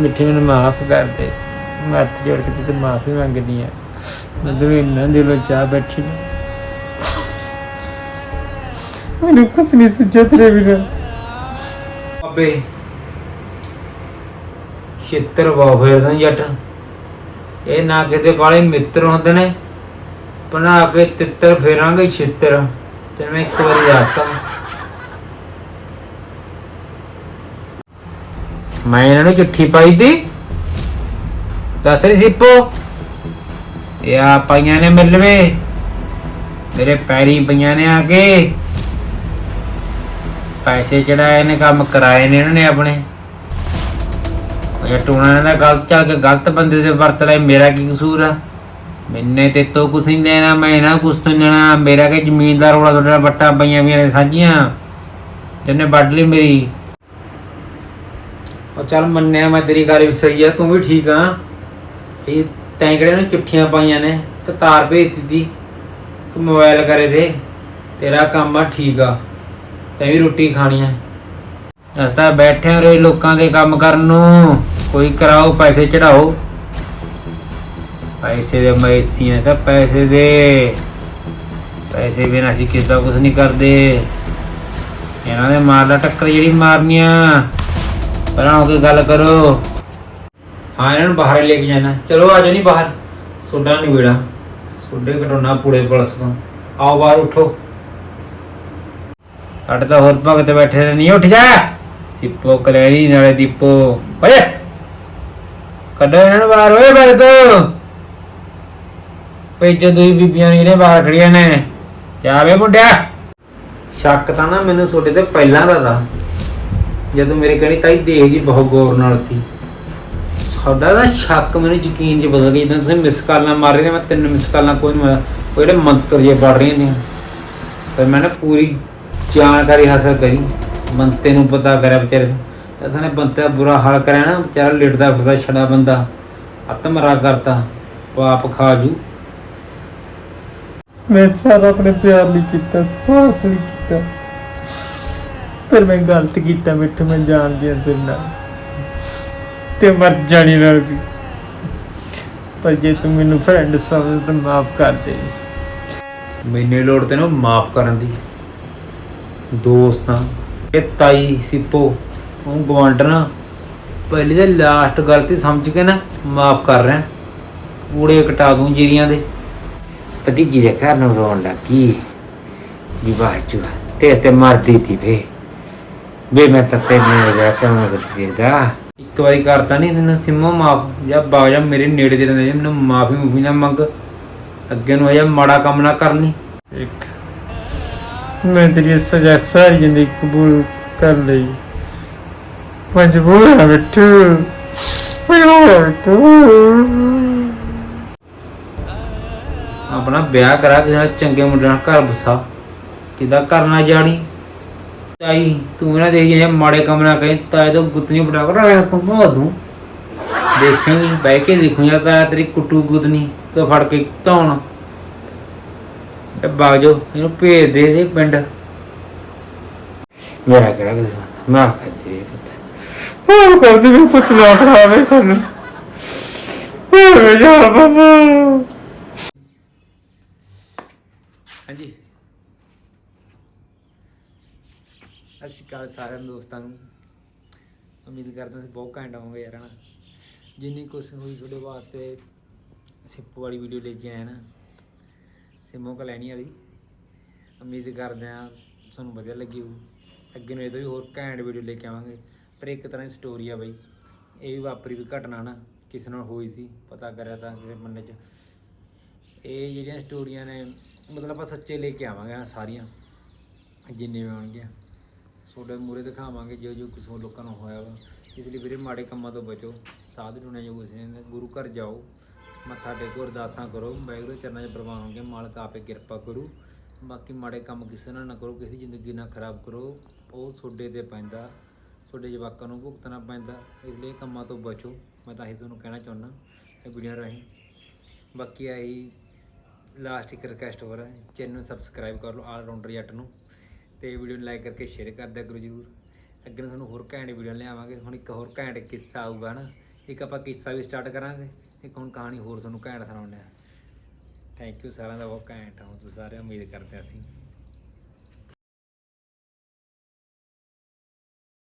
ਮਿੱਠੀ ਮੈਨੂੰ ਮਾਫ ਕਰ ਦੇ। ਮੈਂ ਹੱਥ ਜੋੜ ਕੇ ਤੇ ਮਾਫੀ ਮੰਗਦੀ ਆ ਮਦਰ ਇੰਨਾ ਦਿਲੋਂ ਚਾਹ ਬੈਠੀ ਨੂੰ। ਮੈਨੂੰ ਕੁਛ ਨਹੀਂ ਸੁਝਿਆ ਤੇਰੇ ਬਿਨਾਂ। ਅਬੇ ਛਿੱਤਰ ਬਹੁਤ ਫਿਰਦਾ ਜੱਟ। ਇਹ ਨਾ ਕਿਤੇ ਬਾਲੇ ਮਿੱਤਰ ਹੁੰਦੇ ਨੇ। ਬਣਾ ਕੇ ਤਿੱਤਰ ਫੇਰਾਂਗੇ ਛਿੱਤਰ। ਤੇ ਮੈਂ ਇੱਕ ਵਾਰੀ ਦੱਸਤਾ ਮੈਂ ਇਹਨਾਂ ਨੂੰ ਚਿੱਠੀ ਪਾਈ ਦੀ ਦੱਸ ਰਹੀ ਸਿੱਪੋ ਇਹ ਆ ਪਾਈਆਂ ਨੇ ਮਿਲਵੇ। ਮੇਰੇ ਪੈਰੀ ਪਈਆਂ ਨੇ ਆ ਕੇ। ਪੈਸੇ ਚੜਾਏ ਨੇ, ਕੰਮ ਕਰਾਏ ਨੇ ਇਹਨਾਂ ਨੇ ਆਪਣੇ। ਉਹ ਟੂਣਾ ਨੇ ਗਲਤ ਚੱਲ ਕੇ ਗਲਤ ਬੰਦੇ ਦੇ ਵਰਤ ਲਿਆ, ਮੇਰਾ ਕੀ ਕਸੂਰ ਆ? ਮੈਨੇ ਤੇ ਤੋ ਕੁਛ ਨਹੀਂ ਲੈਣਾ, ਮੈਂ ਨਾ ਕੁਛ ਨਹੀਂ ਲੈਣਾ। ਮੇਰਾ ਕਿ ਜ਼ਮੀਨਦਾਰ ਵਾਲਾ ਤੁਹਾਡਾ ਬੱਟਾ ਪਈਆਂ ਵੀਆਂ ਨੇ ਸਾਂਝੀਆਂ। ਜਿਹਨੇ ਵੱਢ ਲਈ ਮੇਰੀ। ਉਹ ਚੱਲ ਮੰਨਿਆ ਮੈਂ ਤੇਰੀ ਗੱਲ ਵੀ ਸਹੀ ਆ, ਤੂੰ ਵੀ ਠੀਕ ਆ। ਇਹ ਤੈਂ ਨੂੰ ਚਿੱਠੀਆਂ ਪਾਈਆਂ ਨੇ? ਕਿ ਤਾਰ ਭੇਜ ਦਿੱਤੀ ਕਿ ਮੋਬਾਈਲ ਕਰੇ ਦੇ। ਤੇਰਾ ਕੰਮ ਆ, ਠੀਕ ਆ। ਤੈਂ ਵੀ ਰੋਟੀ ਖਾਣੀ ਆ। ਅਸਤਾ ਬੈਠੇ ਰਹੇ ਲੋਕਾਂ ਦੇ ਕੰਮ ਕਰਨ ਨੂੰ। ਕੋਈ ਕਰਾਓ, ਪੈਸੇ ਚੜਾਓ। ਪੈਸੇ ਦੇ ਮੈਸੀਆਂ ਤਾਂ ਪੈਸੇ ਦੇ। ਪੈਸੇ ਬਿਨਾਂ ਅਸੀਂ ਕਿਸਦਾ ਕੁਝ ਨਹੀਂ ਕਰਦੇ। ਇਹਨਾਂ ਦੇ ਮਾਰਦਾ ਟੱਕਰ ਜਿਹੜੀ ਮਾਰਨੀ ਆ ਪਹਿਲਾਂ ਹੋ ਗੱਲ ਕਰੋ। ਹਾਂ, ਇਹਨਾਂ ਨੂੰ ਬਾਹਰ ਲੈ ਕੇ ਜਾਣਾ। ਚਲੋ, ਆ ਜਾਓ ਨਹੀਂ ਬਾਹਰ। ਸੋਡਾ ਨਹੀਂ ਵੇੜਾ ਸੋਡੇ ਘਟੋਣਾ ਪੂੜੇ ਪੁਲਿਸ ਤੋਂ। ਆਓ ਬਾਹਰ ਉਠੋ। ਸਾਡੇ ਤਾਂ ਹੋਰ ਭਗਤ ਬੈਠੇ ਨੇ। ਨਹੀਂ ਉੱਠ ਜਾ। ਦੀਪੋ ਕਲੈਰੀ ਨਾਲੇ ਦੀਪੋ। ਓਏ! ਕੱਢੋ ਇਹਨਾਂ ਨੂੰ ਬਾਹਰ। ਓਏ ਭਗਤ! ਭੇਜੋ ଦୁଇ ਬੀਬੀਆਂ ਨੇ ਜਿਹੜੇ ਬਾਹਰ ਖੜੀਆਂ ਨੇ। ਜਾਵੇ ਮੁੰਡਿਆ। ਸ਼ੱਕ ਤਾਂ ਨਾ ਮੈਨੂੰ ਤੁਹਾਡੇ ਤੇ ਪਹਿਲਾਂ ਦਾ ਦਾ। ਜਦੋਂ ਮੇਰੇ ਕਹਣੀ ਤਾਈ ਦੇਖਦੀ ਬਹੁਤ ਗੌਰ ਨਾਲ ਸੀ। ਸਾਡਾ ਦਾ ਸ਼ੱਕ ਮੈਨੂੰ ਯਕੀਨ 'ਚ ਬਦਲ ਗਿਆ, ਜਦੋਂ ਤੁਸੀਂ ਮਿਸ ਕਾਲਾਂ ਮਾਰ ਰਹੇ ਨੇ ਮੈਂ ਤਿੰਨ ਮਿਸ ਕਾਲਾਂ ਕੋਈ ਨਹੀਂ ਮਾਰਿਆ। ਉਹ ਜਿਹੜੇ ਮੰਤਰ ਜੇ ਪੜ ਰਹੀਆਂ ਨੇ ਫਿਰ ਮੈਂ ਨਾ ਪੂਰੀ ਜਾਣਕਾਰੀ ਹਾਸਲ ਕਰੀ। ਬੰਤੇ ਨੂੰ ਪਤਾ ਕਰਿਆ ਵਿਚਾਰੇ ਦਾ ਅਸਾਂ ਬੰਤੇ ਦਾ ਬੁਰਾ ਹਾਲ ਕਰਿਆ ਨਾ, ਵਿਚਾਰਾ ਲਿਟਦਾ ਫਿਰਦਾ ਛੜਾ ਬੰਦਾ। ਆਤਮਰਾ ਕਰਤਾ, ਪਾਪ ਖਾ ਜੂ। ਮੈਂ ਸਾਰਾ ਆਪਣੇ ਪਿਆਰ ਲਈ ਕੀਤਾ ਸਵਾਰਥ ਲਈ ਕੀਤਾ। ਪਰ ਮੈਂ ਗਲਤ ਕੀਤਾ ਮਿੱਠੂ, ਮੈਂ ਜਾਣਦੀ ਹਾਂ ਤੇਰੇ ਨਾਲ। ਤੇ ਮਰ ਜਾਣੀ ਨਾਲ ਵੀ। ਪਰ ਜੇ ਤੂੰ ਮੈਨੂੰ ਫਰੈਂਡ ਸਮਝ, ਤਾਂ ਮਾਫ ਕਰ ਦੇ। ਮੈਨੇ ਲੋੜ ਤੈਨੂੰ ਮਾਫ ਕਰਨ ਦੀ। ਦੋਸਤਾਂ ਇਹ ਤਾਈ, ਸਿੱਪੋ, ਉਹ ਗਵਾਂਡਣਾ ਪਹਿਲੀ ਤੇ ਲਾਸਟ ਗਲਤੀ ਸਮਝ ਕੇ ਨਾ ਮਾਫ ਕਰ ਰਿਹਾ ਕੂੜੇ ਕਟਾ ਦੂੰ ਜੀਰੀਆਂ ਦੇ। ਭਤੀਜੀ ਦੇ ਘਰ ਨੂੰ ਰੋਣ ਲੱਗੀ। ਵਿਵਾਹ ਚੁਆ ਤੇ ਤੇ ਮਰਦੀ ਤੀ ਵੇ। ਵੇ ਮੈਂ ਤਾਂ ਤੈਨੂੰ ਜਾ ਕੇ ਮੈਂ ਦਾ ਇੱਕ ਵਾਰੀ ਕਰਤਾ ਨਹੀਂ ਤੈਨੂੰ ਸਿੰਮੋ ਮਾਫ ਜਾਂ ਬਾਜਾ ਮੇਰੇ ਨੇੜੇ ਦੇ ਰਹਿੰਦੇ ਮੈਨੂੰ ਮਾਫੀ ਮੂਫੀ ਨਾ ਮੰਗ। ਅੱਗੇ ਨੂੰ ਇਹ ਮਾੜਾ ਕੰਮ ਨਾ ਕਰਨੀ ਇੱਕ ਮੈਂ ਤੇਰੀ ਸਜ਼ਾ ਸਾਰੀ ਜ਼ਿੰਦਗੀ ਕਬੂਲ ਕਰ ਲਈ। ਮਜਬੂਰ ਹਾਂ ਮਿੱਠੂ ਮਜਬੂਰ ਹਾਂ ਮਿੱਠੂ ਆਪਣਾ ਵਿਆਹ ਕਰਾ ਨਾਲ ਚੰਗੇ ਮੁੰਡੇ ਨਾਲ ਘਰ ਬਸਾ ਕਿਦਾ ਕਰਨਾ ਜਾਣੀ ਤਾਈ, ਤੂੰ ਇਹਨਾਂ ਦੇਖ ਜੇ ਮਾੜੇ ਕੰਮ ਨਾ ਕਹੀਂ ਤਾਏ ਤੋਂ ਗੁੱਤਨੀ ਬੜਾ ਕਰ ਆਇਆ ਕੰਮਾ ਦੂੰ ਦੇਖੇਂਗੀ, ਬਹਿ ਕੇ ਦੇਖੂੰਗਾ ਤਾਂ ਤੇਰੀ ਕੁੱਟੂ ਗੁੱਤਨੀ, ਤੋਂ ਫੜ ਕੇ ਧੌਣ। ਤੇ ਬਾਜੋ, ਇਹਨੂੰ ਭੇਜ ਦੇ ਦੇ ਪਿੰਡ। ਮੇਰਾ ਕਿਹੜਾ ਕਿਸੇ ਮੈਂ ਖਾਦੀ ਪੁੱਤ। ਮਾਫ ਕਰ ਦੇ ਪੁੱਤ ਨਾ ਖਰਾਵੇ ਸਾਨੂੰ। ਓਏ ਜਾ ਬਾਬਾ। ਹਾਂਜੀ। ਸਤਿ ਸ਼੍ਰੀ ਅਕਾਲ ਸਾਰਿਆਂ ਦੋਸਤਾਂ ਨੂੰ। ਉਮੀਦ ਕਰਦਾ ਸੀ ਬਹੁਤ ਘੈਂਟ ਹੋਵੋਗੇ ਯਾਰ, ਹਨਾ? ਜਿੰਨੀ ਕੁਛ ਹੋਈ ਤੁਹਾਡੇ ਵਾਸਤੇ ਸਿੱਪੂ ਵਾਲੀ ਵੀਡੀਓ ਲੈ ਕੇ ਆਏ ਨਾ ਸਿਮੋ ਕਲੈਣੀ ਵਾਲੀ। ਉਮੀਦ ਕਰਦੇ ਆ ਤੁਹਾਨੂੰ ਵਧੀਆ ਲੱਗੀ ਹੋਊ। ਅੱਗੇ ਨੂੰ ਇਹ ਵੀ ਹੋਰ ਘੈਂਟ ਵੀਡੀਓ ਲੈ ਕੇ ਆਵਾਂਗੇ। ਪਰ ਇੱਕ ਤਰ੍ਹਾਂ ਦੀ ਸਟੋਰੀ ਆ ਬਈ, ਇਹ ਵੀ ਵਾਪਰੀ ਵੀ ਘਟਨਾ ਨਾ ਕਿਸੇ ਨਾਲ ਹੋਈ ਸੀ, ਪਤਾ ਕਰਿਆ ਤਾਂ ਕਿਸੇ ਮੰਨੇ 'ਚ। ਇਹ ਜਿਹੜੀਆਂ ਸਟੋਰੀਆਂ ਨੇ, ਮਤਲਬ ਆਪਾਂ ਸੱਚੇ ਲੈ ਕੇ ਆਵਾਂਗੇ ਸਾਰੀਆਂ, ਜਿੰਨੇ ਵੀ ਆਉਣਗੀਆਂ। ਤੁਹਾਡੇ ਮੂਰੇ ਦਿਖਾਵਾਂਗੇ ਜੋ ਜੋ ਕੁਛ ਹੋਰ ਲੋਕਾਂ ਨੂੰ ਹੋਇਆ ਵਾ। ਇਸ ਲਈ ਵੀਰੇ ਮਾੜੇ ਕੰਮਾਂ ਤੋਂ ਬਚੋ, ਸਾਧ ਟੁਣੇ ਜੋ ਕੁਛ ਨੇ ਗੁਰੂ ਘਰ ਜਾਓ, ਮੱਥਾ ਟੇਕੋ, ਅਰਦਾਸਾਂ ਕਰੋ, ਵਾਹਿਗੁਰੂ ਚਰਨਾਂ 'ਚ ਪ੍ਰਵਾਨ ਹੋਣਗੇ, ਮਾਲਕ ਆਪੇ ਕਿਰਪਾ ਕਰੂ। ਬਾਕੀ ਮਾੜੇ ਕੰਮ ਕਿਸੇ ਨਾਲ ਨਾ ਕਰੋ, ਕਿਸੇ ਦੀ ਜ਼ਿੰਦਗੀ ਨਾ ਖਰਾਬ ਕਰੋ, ਉਹ ਤੁਹਾਡੇ ਤੇ ਪੈਂਦਾ, ਤੁਹਾਡੇ ਜਵਾਕਾਂ ਨੂੰ ਭੁਗਤਣਾ ਪੈਂਦਾ, ਇਸ ਲਈ ਕੰਮਾਂ ਤੋਂ ਬਚੋ। ਮੈਂ ਤਾਂ ਇਹੀ ਤੁਹਾਨੂੰ ਕਹਿਣਾ ਚਾਹੁੰਦਾ, ਇਹ ਵੀਡੀਓ ਰਾਹੀਂ। ਬਾਕੀ ਆਹੀ ਲਾਸਟ ਇੱਕ ਰਿਕਵੈਸਟ ਹੋ ਰਿਹਾ ਚੈਨਲ ਨੂੰ ਸਬਸਕ੍ਰਾਈਬ ਕਰ ਲਓ, ਆਲ ਰਾਊਂਡਰ ਜੱਟ ਨੂੰ। ਤੇ ਵੀਡੀਓ ਨੂੰ ਲਾਈਕ ਕਰਕੇ ਸ਼ੇਅਰ ਕਰ ਦਿਆ ਕਰੋ ਜਰੂਰ। ਅੱਗੇ ਨੂੰ ਤੁਹਾਨੂੰ ਹੋਰ ਘੈਂਟ ਵੀਡੀਓ ਲਿਆਵਾਂਗੇ ਹੁਣ ਇੱਕ ਹੋਰ ਘੈਂਟ ਕਿੱਸਾ ਆਊਗਾ ਨਾ ਇੱਕ ਆਪਾਂ ਕਿੱਸਾ ਵੀ ਸਟਾਰਟ ਕਰਾਂਗੇ। ਇੱਕ ਹੁਣ ਕਹਾਣੀ ਹੋਰ ਤੁਹਾਨੂੰ ਘੈਂਟ ਸੁਣਾਉਂਦੇ ਆ ਥੈਂਕ ਯੂ ਸਾਰਿਆਂ ਦਾ, ਬਹੁਤ ਘੈਂਟ ਹੋ ਤੁਸੀਂ ਸਾਰੇ ਉਮੀਦ ਕਰਦੇ ਅਸੀਂ।